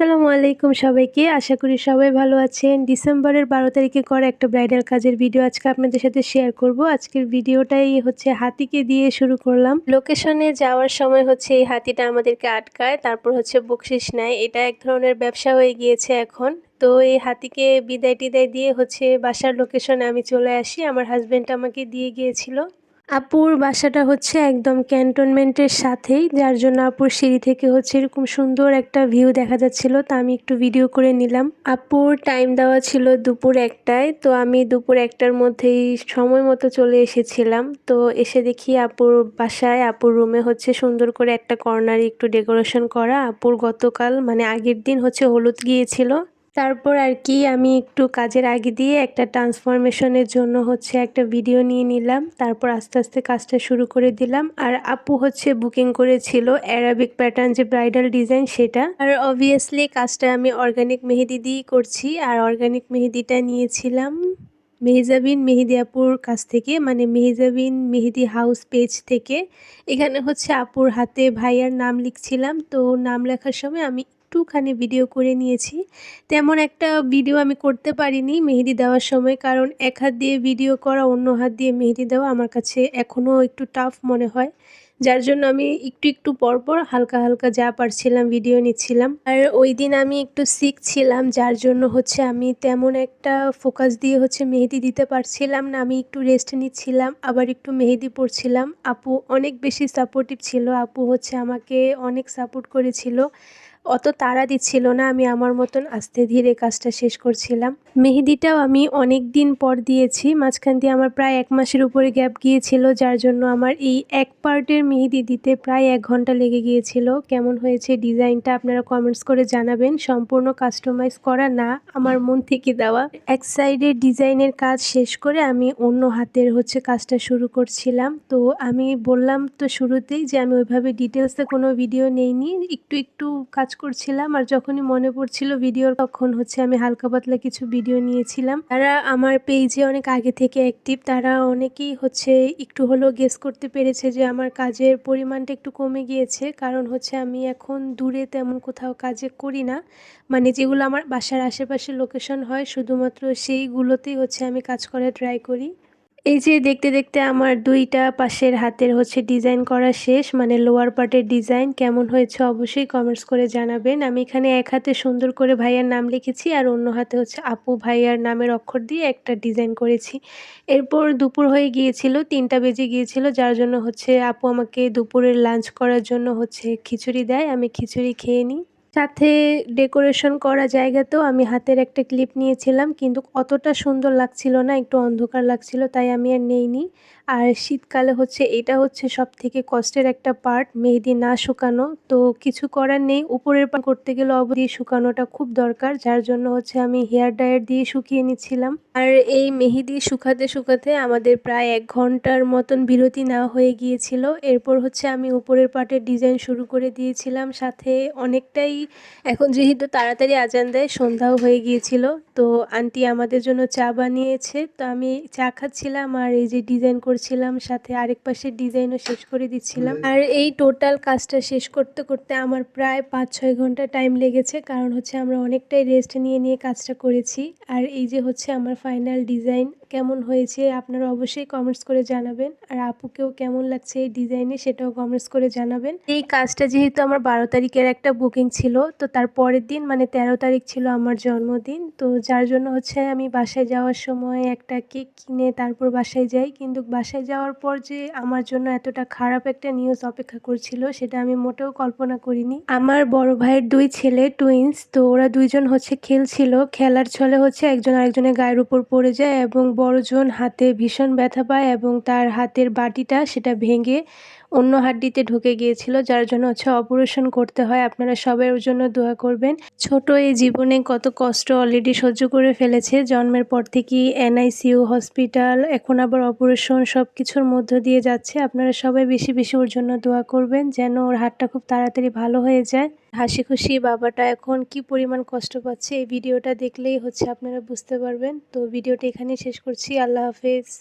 আসসালামু আলাইকুম সবাইকে। আশা করি সবাই ভালো আছেন। ডিসেম্বরের বারো তারিখে করা একটা ব্রাইডাল কাজের ভিডিও আজকে আপনাদের সাথে শেয়ার করব। আজকের ভিডিওটাই হচ্ছে হাতিকে দিয়ে শুরু করলাম। লোকেশনে যাওয়ার সময় হচ্ছে এই হাতিটা আমাদেরকে আটকায়, তারপর হচ্ছে বকশিস নেয়। এটা এক ধরনের ব্যবসা হয়ে গিয়েছে এখন। তো এই হাতিকে বিদায় টিদায় দিয়ে হচ্ছে বাসার লোকেশনে আমি চলে আসি। আমার হাজব্যান্ড আমাকে দিয়ে গিয়েছিল। আপুর বাসাটা হচ্ছে একদম ক্যান্টনমেন্টের সাথেই, যার জন্য আপুর সিঁড়ি থেকে হচ্ছে এরকম সুন্দর একটা ভিউ দেখা যাচ্ছিল, তা আমি একটু ভিডিও করে নিলাম। আপুর টাইম দেওয়া ছিল দুপুর একটায়, তো আমি দুপুর একটার মধ্যেই সময় মতো চলে এসেছিলাম। তো এসে দেখি আপুর বাসায়, আপুর রুমে হচ্ছে সুন্দর করে একটা কর্নারে একটু ডেকোরেশন করা। আপুর গতকাল মানে আগের দিন হচ্ছে হলুদ গিয়েছিল তারপর আর কি আমি একটু কাজের আগে দিয়ে একটা ট্রান্সফরমেশনের জন্য হচ্ছে একটা ভিডিও নিয়ে নিলাম। তারপর আস্তে আস্তে কাজটা শুরু করে দিলাম। আর আপু হচ্ছে বুকিং করেছিল অ্যারাবিক প্যাটার্ন যে ব্রাইডাল ডিজাইন সেটা। আর অবভিয়াসলি কাজটা আমি অর্গানিক মেহেদি দিয়েই করছি। আর অর্গানিক মেহেদিটা নিয়েছিলাম মেহজাবিন মেহেদি আপুর কাছ থেকে মানে মেহজাবিন মেহেদি হাউস পেজ থেকে। এখানে হচ্ছে আপুর হাতে ভাইয়ার নাম লিখছিলাম। তো নাম লেখার সময় আমি একটুখানি ভিডিও করে নিয়েছি। তেমন একটা ভিডিও আমি করতে পারিনি মেহেদি দেওয়ার সময়, কারণ এক হাত দিয়ে ভিডিও করা, অন্য হাত দিয়ে মেহেদি দেওয়া আমার কাছে এখনও একটু টাফ মনে হয়। যার জন্য আমি একটু একটু পরপর হালকা হালকা যা পারছিলাম ভিডিও নিচ্ছিলাম। আর ওই দিন আমি একটু শিখছিলাম যার জন্য হচ্ছে আমি তেমন একটা ফোকাস দিয়ে হচ্ছে মেহেদি দিতে পারছিলাম না। আমি একটু রেস্ট নিচ্ছিলাম, আবার একটু মেহেদি পড়ছিলাম আপু অনেক বেশি সাপোর্টিভ ছিল, আপু হচ্ছে আমাকে অনেক সাপোর্ট করেছিল। অত তাড়া দিচ্ছিল না, আমি আমার মতন আস্তে ধীরে কাজটা শেষ করছিলাম। মেহেদিটাও আমি অনেক দিন পর দিয়েছি, মাঝখান দিয়ে আমার প্রায় এক মাসের উপরে গ্যাপ গিয়েছিল, যার জন্য আমার এই এক পার্টের মেহেদি দিতে প্রায় এক ঘণ্টা লেগে গিয়েছিল। কেমন হয়েছে ডিজাইনটা আপনারা কমেন্টস করে জানাবেন। সম্পূর্ণ কাস্টমাইজ করা না, আমার মন থেকে দেওয়া। এক সাইডের ডিজাইনের কাজ শেষ করে আমি অন্য হাতের হচ্ছে কাজটা শুরু করছিলাম। তো আমি বললাম তো শুরুতেই যে আমি ওইভাবে ডিটেলসে কোনো ভিডিও নেইনি, একটু একটু কাজ কাজ করছিলাম আর যখনই মনে পড়ছিল ভিডিওর, তখন হচ্ছে আমি হালকা পাতলা কিছু ভিডিও নিয়েছিলাম। তারা আমার পেজে অনেক আগে থেকে অ্যাক্টিভ তারা অনেকেই হচ্ছে একটু হলেও গেস করতে পেরেছে যে আমার কাজের পরিমাণটা একটু কমে গিয়েছে। কারণ হচ্ছে আমি এখন দূরে তেমন কোথাও কাজে করি না। মানে যেগুলো আমার বাসার আশেপাশে লোকেশন হয়, শুধুমাত্র সেইগুলোতেই হচ্ছে আমি কাজ করার ট্রাই করি। এই যে দেখতে দেখতে আমার দুইটা পাশের হাতের হচ্ছে ডিজাইন করা শেষ মানে লোয়ার পার্টের ডিজাইন, কেমন হয়েছে অবশ্যই কমেন্টস করে জানাবেন। আমি এখানে এক হাতে সুন্দর করে ভাইয়ার নাম লিখেছি আর অন্য হাতে হচ্ছে আপু ভাইয়ার নামের অক্ষর দিয়ে একটা ডিজাইন করেছি। এরপর দুপুর হয়ে গিয়েছিল, তিনটা বেজে গিয়েছিল, যার জন্য হচ্ছে আপু আমাকে দুপুরের লাঞ্চ করার জন্য হচ্ছে খিচুড়ি দেয়। আমি খিচুড়ি খেয়ে নিই। সাথে ডেকোরেশন করা জায়গাতেও আমি হাতের একটা ক্লিপ নিয়েছিলাম, কিন্তু অতটা সুন্দর লাগছিল না, একটু অন্ধকার লাগছিল, তাই আমি আর নেইনি। আর শীতকালে হচ্ছে, এটা হচ্ছে সব থেকে কষ্টের একটা পার্ট, মেহেদি না শুকানো। তো কিছু করার নেই, উপরের পান করতে গেলে অবধি শুকানোটা খুব দরকার, যার জন্য হচ্ছে আমি হেয়ার ড্রায়ার দিয়ে শুকিয়ে নিচ্ছিলাম। আর এই মেহেদি শুকাতে শুকাতে আমাদের প্রায় এক ঘণ্টার মতন বিরতি না হয়ে গিয়েছিল। এরপর হচ্ছে আমি উপরের পার্টের ডিজাইন শুরু করে দিয়েছিলাম, সাথে অনেকটাই এখন যেহেতু তাড়াতাড়ি আজান দেয় সন্ধ্যাও হয়ে গিয়েছিল তো আন্টি আমাদের জন্য চা বানিয়েছে। তো আমি চা খাচ্ছিলাম আর এই যে ডিজাইন করছিলাম সাথে আরেক পাশের ডিজাইনও শেষ করে দিচ্ছিলাম। আর এই টোটাল কাজটা শেষ করতে করতে আমার প্রায় পাঁচ ছয় ঘণ্টা টাইম লেগেছে কারণ হচ্ছে আমরা অনেকটাই রেস্ট নিয়ে নিয়ে কাজটা করেছি। আর এই যে হচ্ছে আমার ফাইনাল ডিজাইন কেমন হয়েছে আপনারা অবশ্যই কমেন্টস করে জানাবেন আর আপুকেও কেমন লাগছে এই ডিজাইনে সেটাও কমেন্টস করে জানাবেন। এই কাজটা যেহেতু আমার বারো তারিখের একটা বুকিং ছিল তো তার পরের দিন মানে তেরো তারিখ ছিল আমার জন্মদিন, তো যার জন্য হচ্ছে আমি বাসায় যাওয়ার সময় একটা কেক কিনে তারপর বাসায় যাই। কিন্তু বাসায় যাওয়ার পর যে আমার জন্য এতটা খারাপ একটা নিউজ অপেক্ষা করছিল, সেটা আমি মোটেও কল্পনা করিনি। আমার বড় ভাইয়ের দুই ছেলে টুইন্স তো ওরা দুইজন হচ্ছে খেলছিল। খেলার ছলে হচ্ছে একজন আরেকজনের গায়ের উপর পড়ে যায় এবং বড়জন হাতে ভীষণ ব্যথা পায় এবং তার হাতের বাটিটা সেটা ভেঙে অন্য হাড্ডিতে ঢুকে গিয়েছিল, যার জন্য হচ্ছে অপারেশন করতে হয়। আপনারা সবাই ওর জন্য দোয়া করবেন। ছোট এই জীবনে কত কষ্ট অলরেডি সহ্য করে ফেলেছে। জন্মের পর থেকেই এনআইসিইউ, হসপিটাল, এখন আবার অপারেশন সব কিছুর মধ্য দিয়ে যাচ্ছে। আপনারা সবাই বেশি বেশি ওর জন্য দোয়া করবেন, যেন ওর হাতটা খুব তাড়াতাড়ি ভালো হয়ে যায়। হাসি খুশি, বাবাটা এখন কি পরিমাণ কষ্ট পাচ্ছে এই ভিডিওটা দেখলেই হচ্ছে আপনারা বুঝতে পারবেন। তো ভিডিওটা এখানেই শেষ করছি। আল্লাহ হাফেজ।